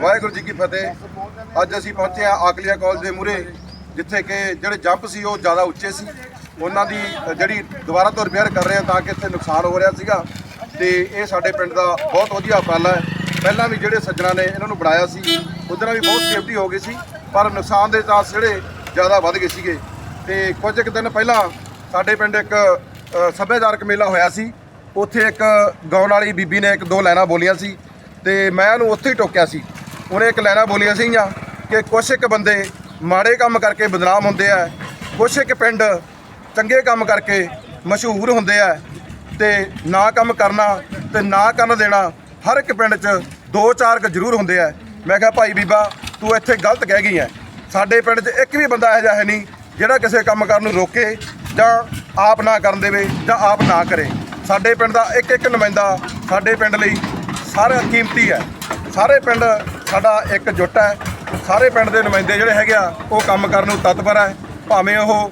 ਵਾਹਿਗੁਰੂ ਜੀ ਕੀ ਫਤਿਹ। ਅੱਜ ਅਸੀਂ ਪਹੁੰਚੇ ਆ ਆਕਲੀਆ ਕਾਲਜ ਦੇ ਮੂਹਰੇ, ਜਿੱਥੇ ਕਿ ਜਿਹੜੇ ਜੰਪ ਸੀ ਉਹ ਜ਼ਿਆਦਾ ਉੱਚੇ ਸੀ। ਉਹਨਾਂ ਦੀ ਜਿਹੜੀ ਦੁਬਾਰਾ ਤੋਂ ਰਿਪੇਅਰ ਕਰ ਰਹੇ ਆ ਤਾਂ ਕਿ ਇੱਥੇ ਨੁਕਸਾਨ ਹੋ ਰਿਹਾ ਸੀਗਾ। ਤੇ ਇਹ ਸਾਡੇ ਪਿੰਡ ਦਾ ਬਹੁਤ ਵਧੀਆ ਉਪਰਾਲਾ ਹੈ। ਪਹਿਲਾਂ ਵੀ ਜਿਹੜੇ ਸੱਜਣਾ ਨੇ ਇਹਨਾਂ ਨੂੰ ਬਣਾਇਆ ਸੀ ਉਹਦੇ ਵੀ ਬਹੁਤ ਸੇਫਟੀ ਹੋ ਗਈ ਸੀ, ਪਰ ਨੁਕਸਾਨ ਦੇ ਚਾਂਸ ਜਿਹੜੇ ਜ਼ਿਆਦਾ ਵੱਧ ਗਏ ਸੀਗੇ। ਤੇ ਕੁਝ ਕੁ ਦਿਨ ਪਹਿਲਾਂ ਸਾਡੇ ਪਿੰਡ ਇੱਕ ਸੱਭਿਆਚਾਰਕ ਮੇਲਾ ਹੋਇਆ ਸੀ। ਉੱਥੇ ਇੱਕ ਗਾਉਣ ਵਾਲੀ ਬੀਬੀ ਨੇ ਇੱਕ ਦੋ ਲਾਈਨਾਂ ਬੋਲੀਆਂ ਸੀ। ਤੇ ਮੈਂ ਉਹਨੂੰ ਉੱਥੇ ਹੀ ਟੋਕਿਆ ਸੀ। ਉਹਨੇ ਇੱਕ ਲਾਈਨਾਂ ਬੋਲੀਆਂ ਸੀਗੀਆਂ ਕਿ ਕੁਛ ਇੱਕ ਬੰਦੇ ਮਾੜੇ ਕੰਮ ਕਰਕੇ ਬਦਨਾਮ ਹੁੰਦੇ ਆ, ਕੁਛ ਇੱਕ ਪਿੰਡ ਚੰਗੇ ਕੰਮ ਕਰਕੇ ਮਸ਼ਹੂਰ ਹੁੰਦੇ ਆ ਤੇ ਨਾ ਕੰਮ ਕਰਨਾ ਤੇ ਨਾ ਕਰਨ ਦੇਣਾ, ਹਰ ਇੱਕ ਪਿੰਡ 'ਚ ਦੋ ਚਾਰ ਕੁ ਜ਼ਰੂਰ ਹੁੰਦੇ ਆ। ਮੈਂ ਕਿਹਾ, ਭਾਈ ਬੀਬਾ, ਤੂੰ ਇੱਥੇ ਗਲਤ ਕਹਿ ਗਈ ਹੈ ਸਾਡੇ ਪਿੰਡ 'ਚ ਇੱਕ ਵੀ ਬੰਦਾ ਇਹੋ ਜਿਹਾ ਹੈ ਨਹੀਂ, ਜਿਹੜਾ ਕਿਸੇ ਕੰਮ ਕਰਨ ਨੂੰ ਰੋਕੇ ਜਾਂ ਆਪ ਨਾ ਕਰਨ ਦੇਵੇ ਜਾਂ ਆਪ ਨਾ ਕਰੇ। ਸਾਡੇ ਪਿੰਡ ਦਾ ਇੱਕ ਇੱਕ ਨੁਮਾਇੰਦਾ ਸਾਡੇ ਪਿੰਡ ਲਈ ਸਾਰਾ ਕੀਮਤੀ ਹੈ ਸਾਰੇ ਪਿੰਡ ਸਾਡਾ ਇੱਕ ਜੁੱਟ ਹੈ। ਸਾਰੇ ਪਿੰਡ ਦੇ ਨੁਮਾਇੰਦੇ ਜਿਹੜੇ ਹੈਗੇ ਆ, ਉਹ ਕੰਮ ਕਰਨ ਨੂੰ ਤਤਪਰ ਹੈ। ਭਾਵੇਂ ਉਹ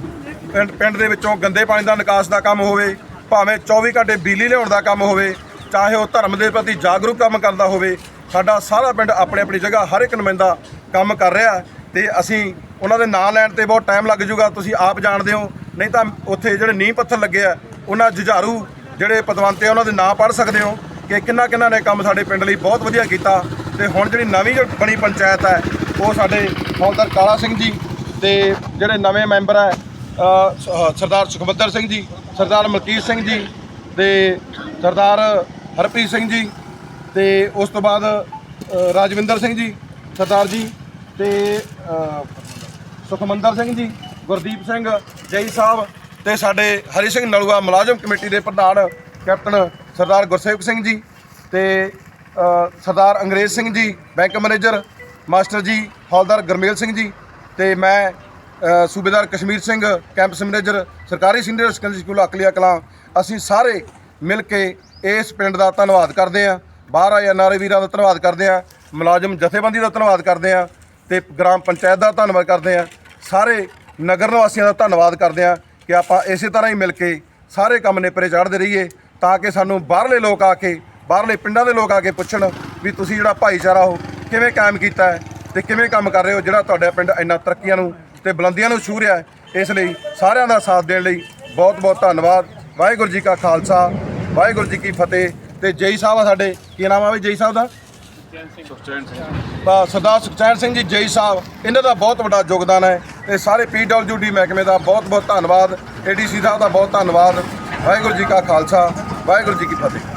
ਪਿੰਡ ਪਿੰਡ ਦੇ ਵਿੱਚੋਂ ਗੰਦੇ ਪਾਣੀ ਦਾ ਨਿਕਾਸ ਦਾ ਕੰਮ ਹੋਵੇ, ਭਾਵੇਂ 24 ਘੰਟੇ ਬਿਜਲੀ ਲਿਆਉਣ ਦਾ ਕੰਮ ਹੋਵੇ, ਚਾਹੇ ਉਹ ਧਰਮ ਦੇ ਪ੍ਰਤੀ ਜਾਗਰੂਕ ਕੰਮ ਕਰਦਾ ਹੋਵੇ, ਸਾਡਾ ਸਾਰਾ ਪਿੰਡ ਆਪਣੀ ਆਪਣੀ ਜਗ੍ਹਾ ਹਰ ਇੱਕ ਨੁਮਾਇੰਦਾ ਕੰਮ ਕਰ ਰਿਹਾ ਹੈ ਤੇ ਅਸੀਂ ਉਹਨਾਂ ਦੇ ਨਾਂ ਲੈਣ ਤੇ ਬਹੁਤ ਟਾਈਮ ਲੱਗ ਜਾਊਗਾ। ਤੁਸੀਂ ਆਪ ਜਾਣਦੇ ਹੋ, ਨਹੀਂ ਤਾਂ ਉੱਥੇ ਜਿਹੜੇ ਨੀਂਹ ਪੱਥਰ ਲੱਗੇ ਆ, ਉਹਨਾਂ ਜੁਝਾਰੂ ਜਿਹੜੇ ਪਦਵੰਤੇ ਆ, ਉਹਨਾਂ ਦੇ ਨਾਂ ਪੜ੍ਹ ਸਕਦੇ ਹੋ ਕਿ ਕਿੰਨਾ ਕਿੰਨਾ ਨੇ ਕੰਮ ਸਾਡੇ ਪਿੰਡ ਲਈ ਬਹੁਤ ਵਧੀਆ ਕੀਤਾ। ਤੇ ਹੁਣ ਜਿਹੜੀ ਨਵੀਂ ਜੋ ਬਣੀ ਪੰਚਾਇਤ ਹੈ, ਉਹ ਸਾਡੇ ਹੌਲਦਾਰ ਕਾਲਾ ਸਿੰਘ ਜੀ ਤੇ ਜਿਹੜੇ ਨਵੇਂ ਮੈਂਬਰ ਹੈ ਸਰਦਾਰ ਸੁਖਵੰਦਰ ਸਿੰਘ ਜੀ, ਸਰਦਾਰ ਮਲਕੀਤ ਸਿੰਘ ਜੀ ਤੇ ਸਰਦਾਰ ਹਰਪ੍ਰੀਤ ਸਿੰਘ ਜੀ ਤੇ ਉਸ ਤੋਂ ਬਾਅਦ ਰਾਜਵਿੰਦਰ ਸਿੰਘ ਜੀ, ਸਰਦਾਰ ਜੀ ਤੇ ਸੁਖਮੰਦਰ ਸਿੰਘ ਜੀ, ਗੁਰਦੀਪ ਸਿੰਘ ਜਈ ਸਾਹਿਬ ਤੇ ਸਾਡੇ ਹਰੀ ਸਿੰਘ ਨਲੂਆ ਮੁਲਾਜ਼ਮ ਕਮੇਟੀ ਦੇ ਪ੍ਰਧਾਨ ਕੈਪਟਨ ਸਰਦਾਰ ਗੁਰਸੇਵਕ ਸਿੰਘ ਜੀ ਤੇ ਸਰਦਾਰ Angrez Singh ji, bank manager, master ਜੀ, ਹੌਲਦਾਰ ਗਰਮੇਲ ਸਿੰਘ ਜੀ ਤੇ ਮੈਂ ਸੂਬੇਦਾਰ ਕਸ਼ਮੀਰ ਸਿੰਘ ਕੈਂਪਸ ਮੈਨੇਜਰ, ਸਰਕਾਰੀ senior secondary school Akalia Kalan, ਅਸੀਂ ਸਾਰੇ ਮਿਲ ਕੇ ਇਸ ਪਿੰਡ ਦਾ ਧੰਨਵਾਦ ਕਰਦੇ ਹਾਂ। ਬਾਹਰ ਆਏ ਨਾਰੇ ਵੀਰਾਂ ਦਾ ਧੰਨਵਾਦ ਕਰਦੇ ਹਾਂ, ਮੁਲਾਜ਼ਮ ਜਥੇਬੰਦੀ ਦਾ ਧੰਨਵਾਦ ਕਰਦੇ ਹਾਂ ਤੇ ਗ੍ਰਾਮ ਪੰਚਾਇਤ ਦਾ ਧੰਨਵਾਦ ਕਰਦੇ ਹਾਂ, ਸਾਰੇ ਨਗਰ ਨਿਵਾਸੀਆਂ ਦਾ ਧੰਨਵਾਦ ਕਰਦੇ ਹਾਂ ਕਿ ਆਪਾਂ ਇਸੇ ਤਰ੍ਹਾਂ ਹੀ ਮਿਲ ਕੇ ਸਾਰੇ ਕੰਮ ਨੇਪਰੇ ਚਾੜਦੇ ਰਹੀਏ ਤਾਂ ਕਿ ਸਾਨੂੰ ਬਾਹਰਲੇ ਲੋਕ ਆ ਕੇ ਬਾਹਰਲੇ ਪਿੰਡਾਂ ਦੇ ਲੋਕ ਆ ਕੇ ਪੁੱਛਣ ਵੀ ਤੁਸੀਂ ਜਿਹੜਾ ਭਾਈਚਾਰਾ ਹੋ ਕਿਵੇਂ ਕਾਇਮ ਕੀਤਾ ਹੈ ਤੇ ਕਿਵੇਂ ਕੰਮ ਕਰ ਰਹੇ ਹੋ, ਜਿਹੜਾ ਤੁਹਾਡਾ ਪਿੰਡ ਇੰਨਾ ਤਰੱਕੀਆਂ ਨੂੰ ਤੇ ਬੁਲੰਦੀਆਂ ਨੂੰ ਛੂ ਰਿਹਾ ਹੈ, ਇਸ ਲਈ ਸਾਰਿਆਂ ਦਾ ਸਾਥ ਦੇਣ ਲਈ ਬਹੁਤ ਬਹੁਤ ਧੰਨਵਾਦ। ਵਾਹਿਗੁਰੂ ਜੀ ਕਾ ਖਾਲਸਾ, ਵਾਹਿਗੁਰੂ ਜੀ ਕੀ ਫਤਿਹ। ਤੇ ਜਈ ਸਾਹਿਬ ਆ ਸਾਡੇ, ਕੀ ਨਾਮ ਆ ਵੀ ਜਈ ਸਾਹਿਬ ਦਾ? ਤਾਂ ਸਰਦਾਰ ਸੁਖਚੈਨ ਸਿੰਘ ਜੀ ਜਈ ਸਾਹਿਬ, ਇਹਨਾਂ ਦਾ ਬਹੁਤ ਵੱਡਾ ਯੋਗਦਾਨ ਹੈ ਤੇ ਸਾਰੇ ਪੀਡਬਲਯੂਡੀ ਮਹਿਕਮੇ ਦਾ ਬਹੁਤ ਬਹੁਤ ਧੰਨਵਾਦ ਏਡੀਸੀ ਸਾਹਿਬ ਦਾ ਬਹੁਤ ਧੰਨਵਾਦ। ਵਾਹਿਗੁਰੂ ਜੀ ਕਾ ਖਾਲਸਾ, ਵਾਹਿਗੁਰੂ ਜੀ ਕੀ ਫਤਿਹ।